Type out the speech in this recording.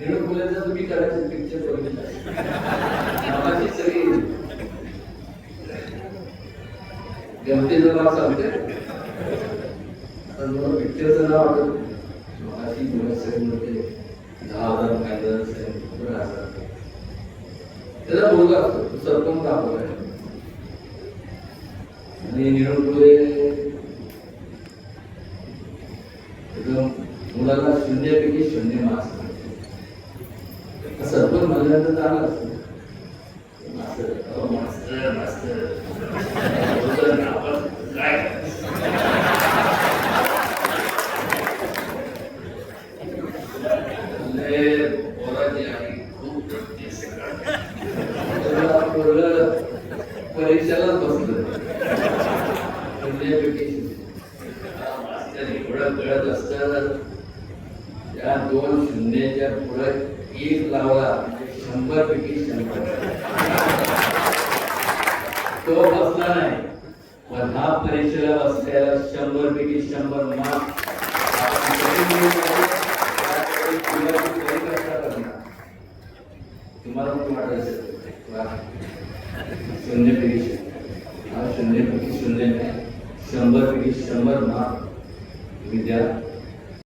निळू फुलाचं तुम्ही करायचं पिक्चर बघितलं नावाची सगळी गमतीचं नाव सांगते आता मला पिक्चरचं नाव आठवत. मगाशी गुणसरीमध्ये दहा हजार फायदा असतात त्याचा मुलगा असतो सरपंच दाखवला आहे आणि निळपुळे एकदम मुलाला शून्यापैकी शून्य मार्क्स रडते सकाळी. त्याला बसलं. मास्तर एवढं कळत असतं त्या दोन शून्याच्या पुढे एक लावला. म्हणजे शंभर पैकी शंभर तो बसला नाही पण हा परीक्षेला बसलेला शंभर पैकी शंभर मार्क. तुम्हाला पण वाटत असेल शून्य पैकी हा, शून्य पैकी